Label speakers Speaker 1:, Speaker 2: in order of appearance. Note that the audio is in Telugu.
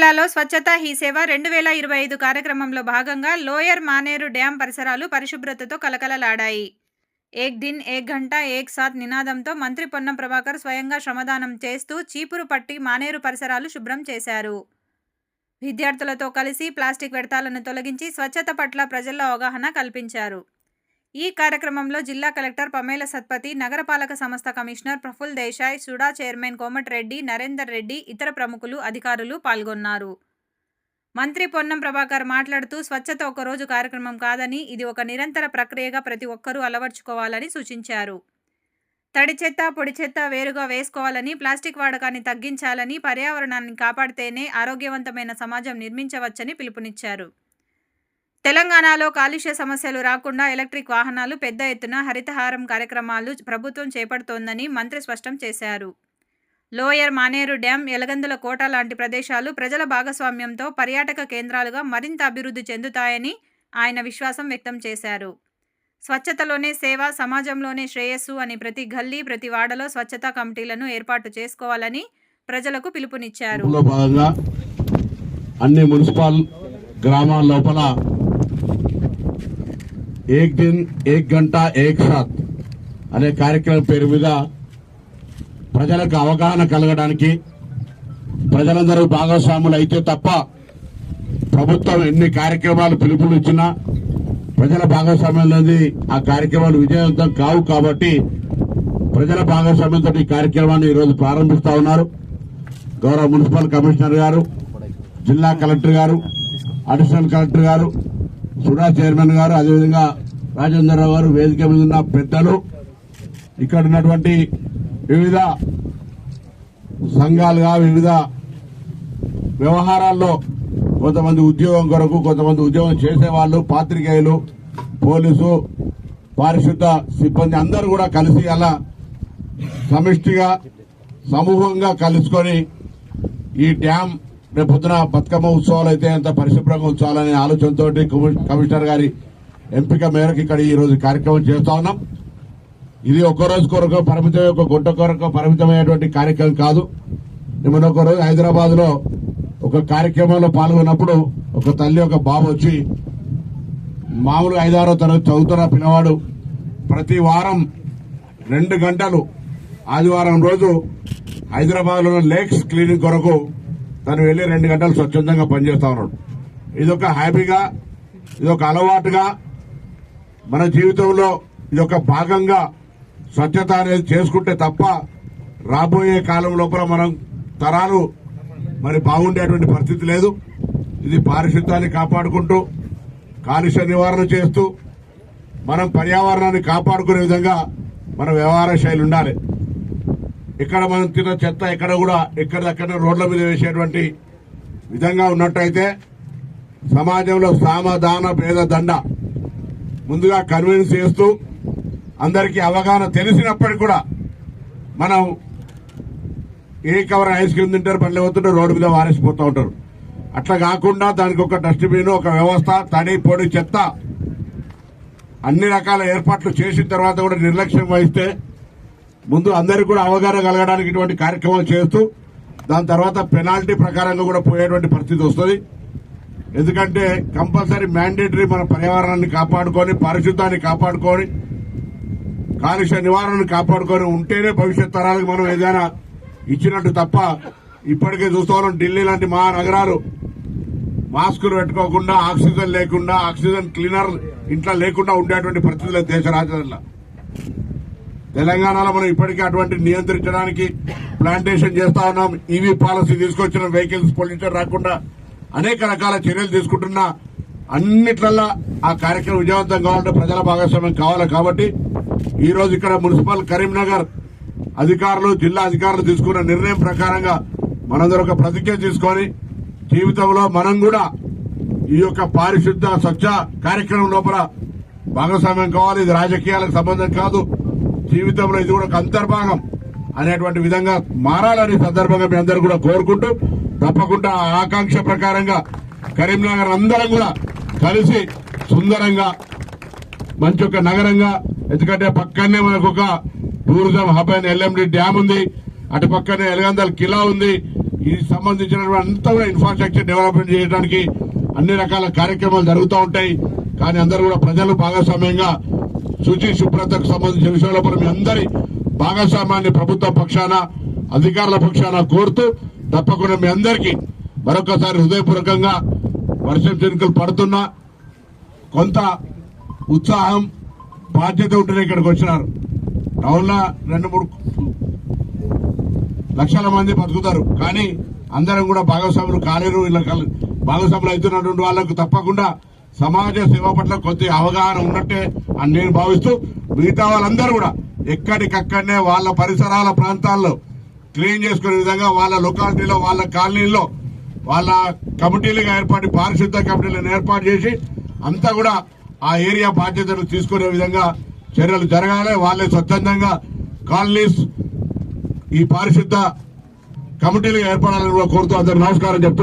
Speaker 1: జిల్లాలో స్వచ్ఛత హీ సేవ రెండు వేల ఇరవై ఐదు కార్యక్రమంలో భాగంగా లోయర్ మానేరు డ్యాం పరిసరాలు పరిశుభ్రతతో కలకలలాడాయి. ఏక్ దిన్ ఏక్ గంట ఏక్ సాత్ నినాదంతో మంత్రి పొన్నం ప్రభాకర్ స్వయంగా శ్రమదానం చేస్తూ చీపురు పట్టి మానేరు పరిసరాలు శుభ్రం చేశారు. విద్యార్థులతో కలిసి ప్లాస్టిక్ వ్యర్థాలను తొలగించి స్వచ్ఛత పట్ల ప్రజల్లో అవగాహన కల్పించారు. ఈ కార్యక్రమంలో జిల్లా కలెక్టర్ పమేల సత్పతి నగరపాలక సంస్థ commissioner Praful Desai SUDA chairman Komatireddy Narender Reddy ఇతర ప్రముఖులు అధికారులు పాల్గొన్నారు. మంత్రి పొన్నం ప్రభాకర్ మాట్లాడుతూ స్వచ్ఛత ఒక రోజు కార్యక్రమం కాదని ఇది ఒక నిరంతర ప్రక్రియగా ప్రతి ఒక్కరూ అలవర్చుకోవాలని సూచించారు. తడి చెత్త పొడి చెత్త వేరుగా వేసుకోవాలని ప్లాస్టిక్ వాడకాన్ని తగ్గించాలని పర్యావరణాన్ని కాపాడితేనే ఆరోగ్యవంతమైన సమాజం నిర్మించవచ్చని పిలుపునిచ్చారు. తెలంగాణలో కాలుష్య సమస్యలు రాకుండా ఎలక్ట్రిక్ వాహనాలు పెద్ద ఎత్తున హరితహారం కార్యక్రమాలు ప్రభుత్వం చేపడుతోందని మంత్రి స్పష్టం చేశారు. లోయర్ మానేరు డ్యాం ఎలగందుల కోట లాంటి ప్రదేశాలు ప్రజల భాగస్వామ్యంతో పర్యాటక కేంద్రాలుగా మరింత అభివృద్ధి చెందుతాయని ఆయన విశ్వాసం వ్యక్తం చేశారు. స్వచ్ఛతలోనే సేవ సమాజంలోనే శ్రేయస్సు అని ప్రతి గల్లీ ప్రతి వాడలో స్వచ్ఛతా కమిటీలను ఏర్పాటు చేసుకోవాలని ప్రజలకు పిలుపునిచ్చారు.
Speaker 2: అన్ని మున్సిపల్ గ్రామాల లోపల ఏక్ దిన్ ఏక్ గంట ఏక్ సాత్ అనే కార్యక్రమం పేరు మీద ప్రజలకు అవగాహన కలగడానికి ప్రజలందరూ భాగస్వాములు అయితే తప్ప ప్రభుత్వం ఎన్ని కార్యక్రమాలు పిలుపులు ఇచ్చినా ప్రజల భాగస్వామ్యం అనేది ఆ కార్యక్రమాలు విజయవంతం కావు కాబట్టి ప్రజల భాగస్వామ్యంతో ఈ కార్యక్రమాన్ని ఈరోజు ప్రారంభిస్తా ఉన్నారు. గౌరవ మున్సిపల్ కమిషనర్ గారు జిల్లా కలెక్టర్ గారు అడిషనల్ కలెక్టర్ గారు సుడా చైర్మన్ గారు అదేవిధంగా రాజేంద్రరావు గారు వేదిక మీద ఉన్న పెద్దలు ఇక్కడ ఉన్నటువంటి వివిధ సంఘాలుగా వివిధ వ్యవహారాల్లో కొంతమంది ఉద్యోగం కొరకు కొంతమంది ఉద్యోగం చేసేవాళ్ళు పాత్రికేయులు పోలీసు పారిశుద్ధ సిబ్బంది అందరూ కూడా కలిసి అలా సమిష్టిగా సమూహంగా కలుసుకొని ఈ డ్యామ్ రేపు పొద్దున బతుకమ్మ ఉత్సవాలు అయితే ఎంత పరిశుభ్రంగా ఉంచాలనే ఆలోచనతో కమిషనర్ గారి ఎంపిక మేరకు ఇక్కడ ఈ రోజు కార్యక్రమం చేస్తా ఉన్నాం. ఇది ఒక్క రోజు కొరకు పరిమితం ఒక గుంట కొరకు పరిమితమైనటువంటి కార్యక్రమం కాదు. నిన్న ఒక రోజు హైదరాబాద్లో ఒక కార్యక్రమంలో పాల్గొన్నప్పుడు ఒక తల్లి ఒక బాబు వచ్చి మామూలుగా ఐదారో తరగతి చదువుతున్న పిల్లవాడు ప్రతి వారం రెండు గంటలు ఆదివారం రోజు హైదరాబాద్లో లేక్స్ క్లీనింగ్ కొరకు తను వెళ్ళి రెండు గంటలు స్వచ్ఛందంగా పనిచేస్తా ఉన్నాడు. ఇదొక హ్యాపీగా ఇదొక అలవాటుగా మన జీవితంలో ఇదొక భాగంగా స్వచ్ఛత అనేది చేసుకుంటే తప్ప రాబోయే కాలం లోపల మనం తరాలు మరి బాగుండేటువంటి పరిస్థితి లేదు. ఇది పారిశుద్ధ్యాన్ని కాపాడుకుంటూ కాలుష్య నివారణ చేస్తూ మనం పర్యావరణాన్ని కాపాడుకునే విధంగా మన వ్యవహార శైలి ఉండాలి. ఇక్కడ మనం తిన్న చెత్త ఎక్కడ కూడా ఎక్కడిదక్కడ రోడ్ల మీద వేసేటువంటి విధంగా ఉన్నట్టయితే సమాజంలో సామధాన భేద దండ ముందుగా కన్విన్స్ చేస్తూ అందరికీ అవగాహన తెలిసినప్పటికీ కూడా మనం ఏ కవర్ ఐస్ క్రీమ్ తింటారు పనులు పోతుంటారు రోడ్డు మీద వారేసిపోతూ ఉంటారు. అట్లా కాకుండా దానికి ఒక డస్ట్బిన్ ఒక వ్యవస్థ తడి పొడి చెత్త అన్ని రకాల ఏర్పాట్లు చేసిన తర్వాత కూడా నిర్లక్ష్యం వహిస్తే ముందు అందరికీ కూడా అవగాహన కలగడానికి ఇటువంటి కార్యక్రమాలు చేస్తూ దాని తర్వాత పెనాల్టీ ప్రకారంగా కూడా పోయేటువంటి పరిస్థితి వస్తుంది. ఎందుకంటే కంపల్సరీ మ్యాండేటరీ మన పర్యావరణాన్ని కాపాడుకొని పరిశుద్ధాన్ని కాపాడుకొని కాలుష్య నివారణను కాపాడుకొని ఉంటేనే భవిష్యత్ తరాలకు మనం ఏదైనా ఇచ్చినట్టు తప్ప ఇప్పటికే చూస్తాం ఢిల్లీ లాంటి మహానగరాలు మాస్కులు పెట్టుకోకుండా ఆక్సిజన్ లేకుండా ఆక్సిజన్ క్లీనర్ ఇంట్లో లేకుండా ఉండేటువంటి పరిస్థితులు దేశ రాజధానిలో. తెలంగాణలో మనం ఇప్పటికే అటువంటి నియంత్రించడానికి ప్లాంటేషన్ చేస్తా ఉన్నాం. ఈవీ పాలసీ తీసుకొచ్చిన వెహికల్స్ పొల్యూషన్ రాకుండా అనేక రకాల చర్యలు తీసుకుంటున్నా. అన్నిట్లల్లా ఆ కార్యక్రమం విజయవంతం కావాలంటే ప్రజల భాగస్వామ్యం కావాలి కాబట్టి ఈ రోజు ఇక్కడ మున్సిపల్ కరీంనగర్ అధికారులు జిల్లా అధికారులు తీసుకున్న నిర్ణయం ప్రకారంగా మనందరూ ఒక ప్రతిజ్ఞ తీసుకొని జీవితంలో మనం కూడా ఈ యొక్క పారిశుద్ధ స్వచ్ఛ కార్యక్రమం లోపల భాగస్వామ్యం కావాలి. ఇది రాజకీయాలకు సంబంధం కాదు. జీవితంలో ఇది కూడా ఒక అంతర్భాగం అనేటువంటి విధంగా మారాలని సందర్భంగా మీ అందరూ కూడా కోరుకుంటూ తప్పకుండా ఆ ఆకాంక్ష ప్రకారంగా కరీంనగర్ అందరం కూడా కలిసి సుందరంగా మంచి ఒక నగరంగా ఎందుకంటే పక్కనే మనకు ఒక టూరిజం హబ్ అయిన ఎల్ఎండి డ్యామ్ ఉంది అటు పక్కనే ఎలగందల కిలా ఉంది. ఇది సంబంధించినటువంటి అంతా కూడా ఇన్ఫ్రాస్ట్రక్చర్ డెవలప్మెంట్ చేయడానికి అన్ని రకాల కార్యక్రమాలు జరుగుతూ ఉంటాయి. కానీ అందరూ కూడా ప్రజలు భాగస్వామ్యంగా శుచి శుభ్రతకు సంబంధించిన విషయంలో మీ అందరి భాగస్వామ్యాన్ని ప్రభుత్వ పక్షాన అధికారుల పక్షాన కోరుతూ తప్పకుండా మీ అందరికీ మరొకసారి హృదయపూర్వకంగా వర్షం చినుకులు పడుతున్నా కొంత ఉత్సాహం బాధ్యత ఉంటేనే ఇక్కడికి వచ్చినారు. టౌన్లో రెండు మూడు లక్షల మంది బతుకుతారు. కానీ అందరం కూడా భాగస్వాములు కాలేరు ఇలా భాగస్వాములు అవుతున్నటువంటి వాళ్ళకు తప్పకుండా సమాజ సేవ పట్ల కొద్ది అవగాహన ఉన్నట్టే అని నేను భావిస్తూ మిగతా వాళ్ళందరూ కూడా ఎక్కడికక్కడనే వాళ్ళ పరిసరాల ప్రాంతాల్లో క్లీన్ చేసుకునే విధంగా వాళ్ళ లొకాలిటీలో వాళ్ళ కాలనీల్లో వాళ్ళ కమిటీలుగా ఏర్పాటు పారిశుద్ధ కమిటీలను ఏర్పాటు చేసి అంతా కూడా ఆ ఏరియా బాధ్యతలు తీసుకునే విధంగా చర్యలు జరగాలి. వాళ్ళే స్వచ్ఛందంగా కాలనీస్ ఈ పారిశుద్ధ కమిటీలు ఏర్పడాలని కూడా కోరుతూ అందరు నమస్కారం చెప్తూ